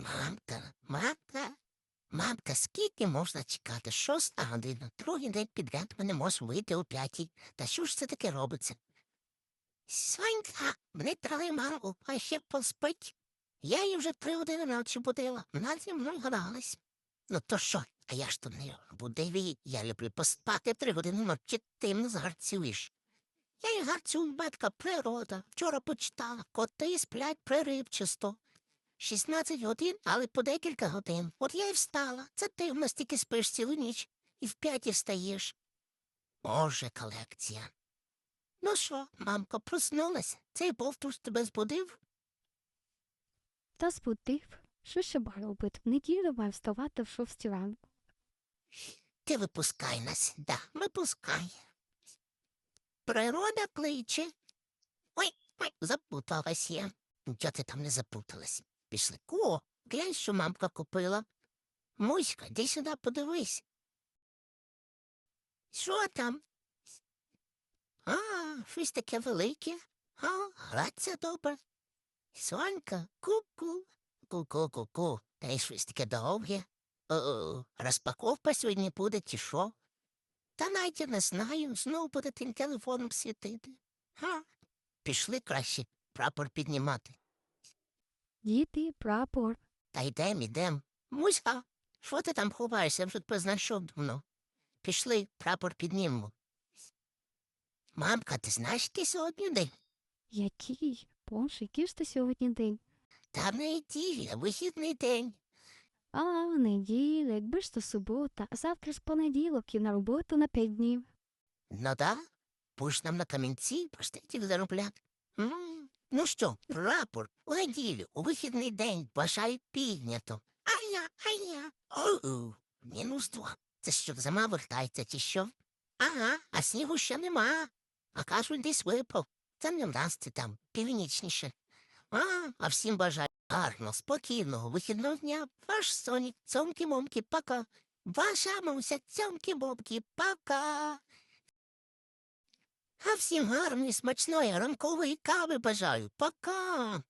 Мамка, мамка, мамка, скільки можна чекати? Шоста година, другий день підряд ми не можемо вийти о п'ятій. Та що ж це таке робиться? Сонька, мене трали маму, а ще поспить. Я її вже три години ночі будила, вона зі мною гралась. Ну то що, а я ж тут не будив її, я люблю поспати три години ночі, ти мене згарцюєш. Я й гарцюю, батька, природа. Вчора почитала, коти сплять пририбчасто. 16 годин, але по декілька годин. От я й встала. Це ти в нас тільки спиш цілу ніч і в п'яті встаєш. Боже, колекція. Ну що, мамко, проснулася? Цей бовтуш тебе збудив? Та збудив. Що ще маю робити? В неділю маю вставати в шостій ранку. Ти випускай нас, да, випускай. Природа кличе. Ой, ой, запуталась я. Чого ти там не запуталась? Пішли. О, глянь, що мамка купила. Муська, іди сюди подивись. Що там? А, щось таке велике. А, граться добре. Сонька, ку-ку. Ку-ку-ку-ку. Та й щось таке довге. Розпаковка сьогодні буде, чи що? Та навіть не знаю, знову буде тим телефоном світити. Га? Пішли краще прапор піднімати. Діти, прапор. Та йдем, ідем. Муська, що ти там ховаєшся? Я вже тебе знайшов давно. Пішли, прапор піднімемо. Мамка, ти знаєш, який сьогодні день? Який? Боже, який ж ти сьогодні день? Та не неділя, вихідний день. А, неділя, якби ж то субота, а завтра ж понеділок і на роботу на п'ять днів. Ну да, будеш нам на камінці проститів заробляти. М, Ну що, прапор, у неділю, у вихідний день, бажаю піднято. А я, а я. Оу, мінус два. Це що, зима вертається, чи що? Ага, а снігу ще нема. А кажуть, десь випав. Це не вдасться там, північніше. А, а всім бажаю гарно, спокійного, вихідного дня. Ваш сонік, цомки-момки, пока. Ваша муся, цьомки-момки, пока. А всім гарної, смачної ранкової кави бажаю. Пока.